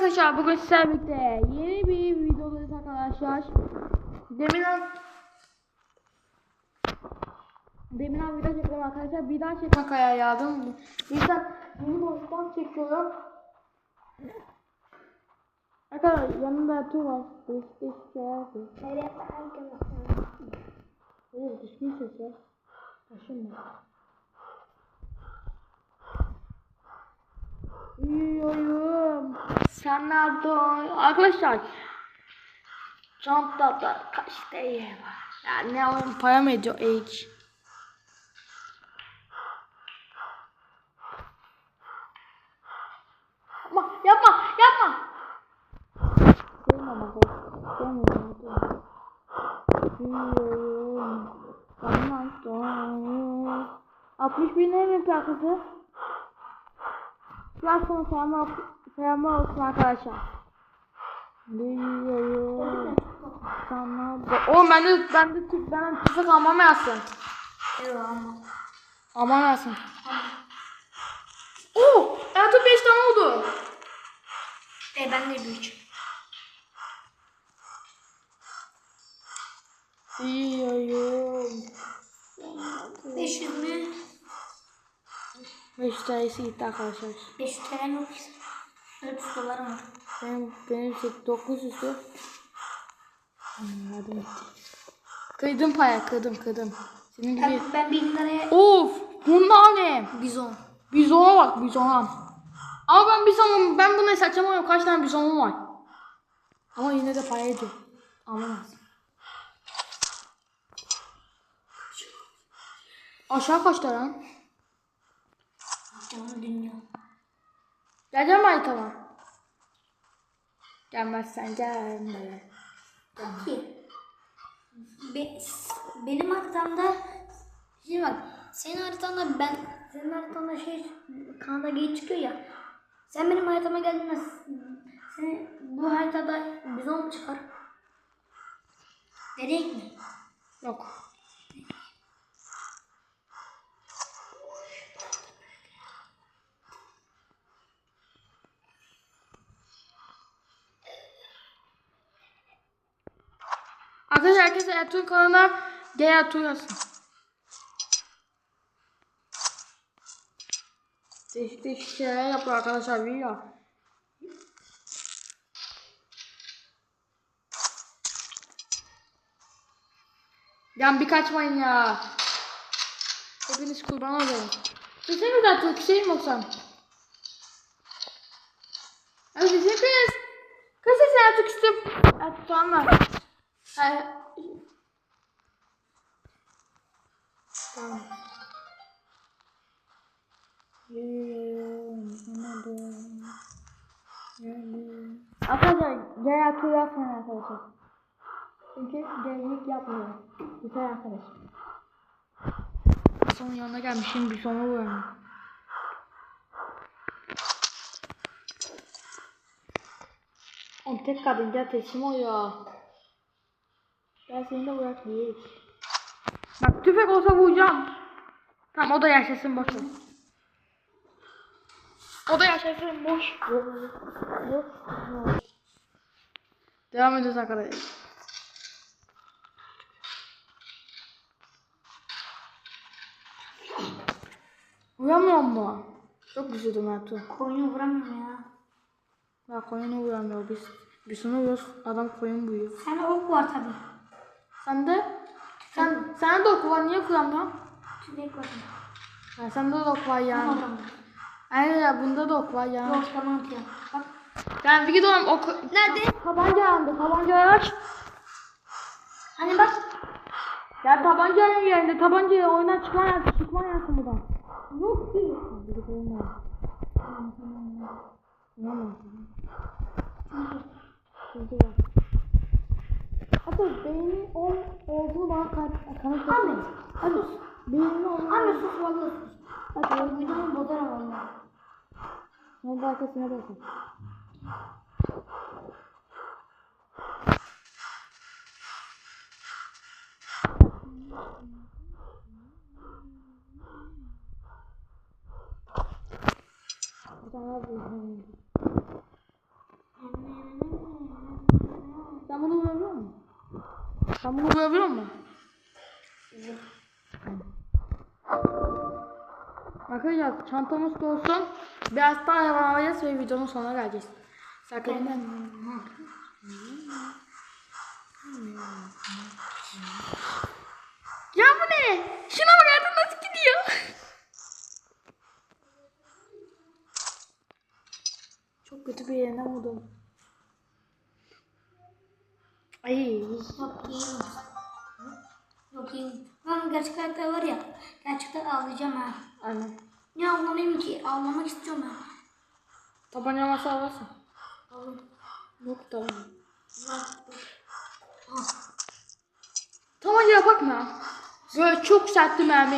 arkadaşlar bugün sizlerle birlikte yeni bir videodayız arkadaşlar. Demin an Demin an video çekiyorum arkadaşlar. Bir daha çekmek kaya yağdım. Bir daha yeni boştan çekiyorum. Arkadaşlar yanımda Ertuğ var. Değişik şeyler yapıyor. Merhaba arkadaşlar. Hayır düzgün ses ya. Taşınma. Uyuyorum. Sen ne yaptın? Arkadaşlar. Çantada kaç TL var? Ya ne alayım para mı ediyor H? Yapma yapma yapma. Sevmem ama. Sevmiyorum. Uyuyorum. Tamam tamam. 61 ne mi plakası? Biraz sonra selamlar, olsun arkadaşlar. Uyuyorum. Sana da... Oğlum ben de ben de tüp ben de tüfek almam lazım. Eyvallah. Almam lazım. Oo! Ertuğ 5 tane oldu. E ben de bir üç. Uyuyorum. 500 mü? 5 tanesi gitti arkadaşlar. 500 TL yok. 400 dolarım var. Benim, benim şey 900'dü. Hmm, yardım etti. Kıydım paya kıydım kıydım. Senin gibi. Ben, ben 1000 liraya Of! Bunlar ne? bizon. Bizona bak bizona. Ama ben bizonum. Ben bunu saçamıyorum. Kaç tane bizonum var. Ama yine de para ediyor. Alamaz. Aşağı kaçta lan? Canlı dünya. Geleceğim haritama? Gelmezsen gelme. Ki be, benim haritamda şimdi bak senin haritanda ben senin haritanda şey Kanada geç çıkıyor ya. Sen benim haritama geldiğinde senin bu haritada bizon çıkar. Nereye mi? Yok. Arkadaşlar herkes Ertuğrul kanalına G Ertuğrul yazsın. Değişik değişik şeyler yapıyor arkadaşlar biliyor. Yan bir kaçmayın ya. Hepiniz kurban olayım. Sesini zaten kişiyim yoksa? Hadi sesini kız. Kız sesini artık üstüm. Artık tamam. Hayır. Tamam. Arkadaşlar gel atıyor yapmayın arkadaşlar. Çünkü gelinlik yapmıyor. Güzel arkadaş. Sonun yanına gelmişim bir sona vuramıyorum. Oğlum tek kadınca teslim oluyor. Ben seni de bırak değil. Bak tüfek olsa vuracağım. Tamam o da yaşasın boş ver. O da yaşasın boş. Devam ediyoruz arkadaşlar. Vuramıyor mu? Çok üzüldüm Ertuğ. Koyunu vuramıyorum ya. Ya koyunu vuramıyor biz. Biz sonra vuruyoruz. Adam koyun vuruyor. Sen ok var tabi. Sen de? Sen, sen de ok var. Niye vuramıyorsun? Tüfek var. Ya sende de ok var yani. Tamam. Aynen ya bunda da ok var yani. Yok tamam atıyor. Bak. Yani bir gidiyorum ok. Nerede? Tabanca yandı. Tabancayı aç. Hani bak. Ya tabancanın yerinde. Tabancayı oyundan çıkma yansın. Çıkma yansın buradan. Yok ki. Bir de olmaz. Tamam. Şimdi bak. Hatta beynin ol, olduğu bana kan, kanıt Ahmet. Hadi. Beynin olduğu. Ahmet sus vallahi sus. Hadi. Videomu bozarım valla. Ne arkasına bakın. Bir tane daha buldum. Sen bunu vurabiliyor musun? Sen bunu vurabiliyor musun? Arkadaşlar çantamız dolsun. Biraz daha yavaşlayacağız ve videonun sonuna geleceğiz. Sakın Ya bu ne? Şuna bak artık nasıl gidiyor? Çok kötü bir yerine vurdum. Ay. Yok iyi. Ben gerçek hayatta var ya. Gerçekten ağlayacağım ha. Aynen. Niye ağlamayayım ki? Ağlamak istiyorum ben. Tabanca masa alırsın. Ağlayayım. Yok tamam. Bak, bak. Tabancaya bakma. Böyle çok sertti mermi.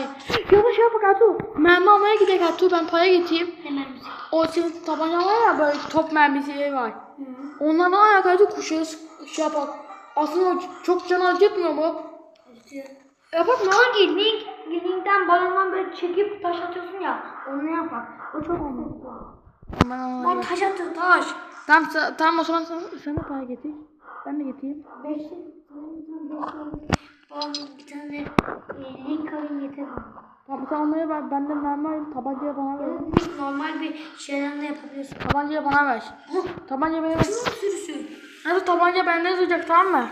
Yavaş yavaş bak Ertuğ. Mermi almaya gidelim Ertuğ. Ben para getireyim. Hemen müzik. O senin tabanca var ya böyle top mermisi var. Hı. Onlardan ayak Ertuğ sık- şey yapar. Aslında çok can acıtmıyor mu? Yapak mı? Girling, Girling'den balondan böyle çekip taş atıyorsun ya. Onu yapar. O çok. Aman Ben taş atıyorum taş. Tamam, tamam o zaman sen, sen de para getir. Ben de getireyim. Babam bir tane e, link alayım yeter. Tamam sen onları ver. Ben de alayım. Tabancayı bana ver. Normal bir şeyden de yapabiliyorsun. Tabancayı bana ver. Tabancayı bana ver. Hadi tabanca bende duracak tamam mı?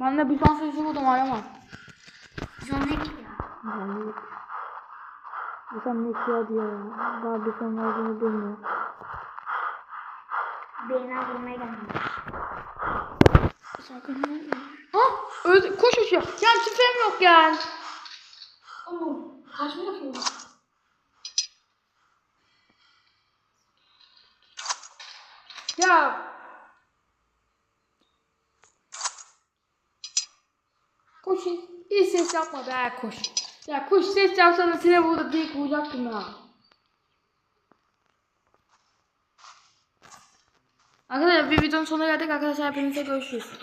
Ben de bir son sözü buldum arama. John ne ki ya? Bir son ne diyor ya. Daha bir son olduğunu bilmiyor. Beyler bulmaya geldim. Ha? Öldü. Koş koş ya. Gel tüfeğim yok gel. Oğlum kaç mı Ya. Koş. İyi ses yapma be koş. Ya koş ses yapsana seni burada direkt vuracaktım ya. Arkadaşlar bir videonun sonuna geldik arkadaşlar hepinize görüşürüz.